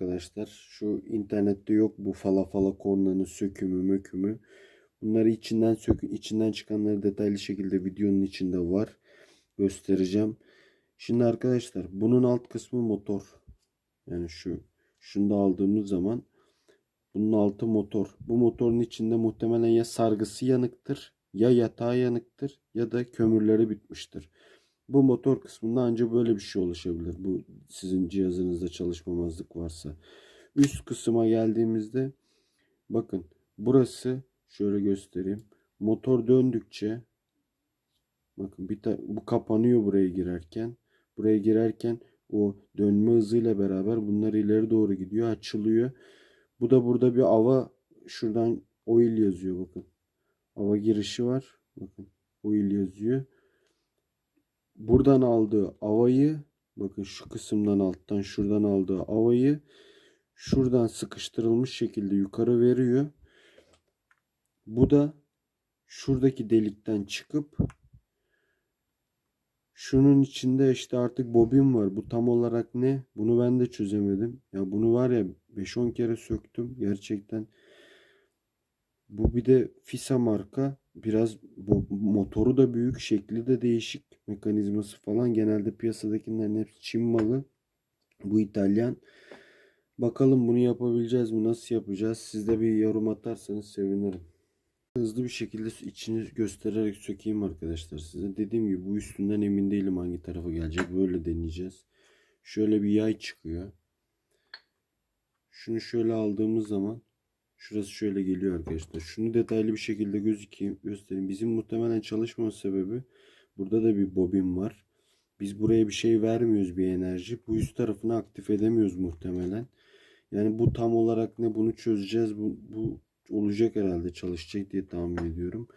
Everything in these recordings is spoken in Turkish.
arkadaşlar. Şu internette yok bu falafala kornanın sökümü mökümü. Bunları içinden sökü içinden çıkanları detaylı şekilde videonun içinde var. Göstereceğim. Şimdi arkadaşlar bunun alt kısmı motor. Yani şu şunu da aldığımız zaman bunun altı motor. Bu motorun içinde muhtemelen ya sargısı yanıktır, ya yatağı yanıktır ya da kömürleri bitmiştir. Bu motor kısmında ancak böyle bir şey oluşabilir. Bu sizin cihazınızda çalışmamazlık varsa. Üst kısma geldiğimizde bakın burası şöyle göstereyim. Motor döndükçe bakın bir bu kapanıyor buraya girerken. Buraya girerken o dönme hızıyla beraber bunlar ileri doğru gidiyor, açılıyor. Bu da burada bir ava şuradan oil yazıyor bakın. Ava girişi var. Bakın oil yazıyor. Buradan aldığı avayı bakın şu kısımdan alttan şuradan aldığı avayı şuradan sıkıştırılmış şekilde yukarı veriyor. Bu da şuradaki delikten çıkıp şunun içinde işte artık bobin var. Bu tam olarak ne? Bunu ben de çözemedim. Ya bunu var ya 5-10 kere söktüm. Gerçekten bu bir de Fisa marka. Biraz bu motoru da büyük, şekli de değişik, mekanizması falan. Genelde piyasadakilerin hepsi Çin malı. Bu İtalyan. Bakalım bunu yapabileceğiz mi? Nasıl yapacağız? Siz de bir yorum atarsanız sevinirim. Hızlı bir şekilde içini göstererek sökeyim arkadaşlar size. Dediğim gibi bu üstünden emin değilim hangi tarafa gelecek. Böyle deneyeceğiz. Şöyle bir yay çıkıyor. Şunu şöyle aldığımız zaman şurası şöyle geliyor arkadaşlar. Şunu detaylı bir şekilde gözükeyim, göstereyim. Bizim muhtemelen çalışma sebebi burada da bir bobin var. Biz buraya bir şey vermiyoruz bir enerji. Bu üst tarafını aktif edemiyoruz muhtemelen. Yani bu tam olarak ne bunu çözeceğiz. Bu, bu olacak herhalde çalışacak diye tahmin ediyorum.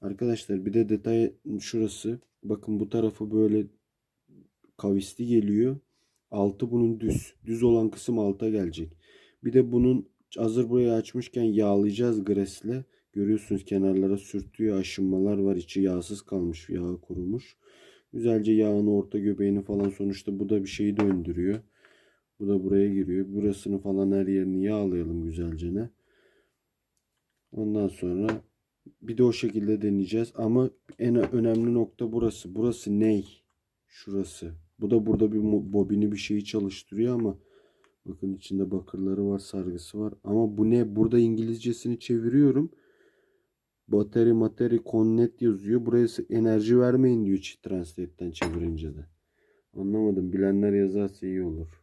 Arkadaşlar bir de detay şurası. Bakın bu tarafı böyle kavisli geliyor. Altı bunun düz. Düz olan kısım alta gelecek. Bir de bunun hazır burayı açmışken yağlayacağız gresle. Görüyorsunuz kenarlara sürtüyor aşınmalar var. İçi yağsız kalmış. Yağı kurumuş. Güzelce yağını orta göbeğini falan sonuçta bu da bir şeyi döndürüyor. Bu da buraya giriyor. Burasını falan her yerini yağlayalım güzelce ne. Ondan sonra bir de o şekilde deneyeceğiz. Ama en önemli nokta burası. Burası ney? Şurası. Bu da burada bir bobini bir şeyi çalıştırıyor ama bakın içinde bakırları var, sargısı var. Ama bu ne? Burada İngilizcesini çeviriyorum. Battery materi connect yazıyor. Buraya enerji vermeyin diyor çift translate'ten çevirince de. Anlamadım. Bilenler yazarsa iyi olur.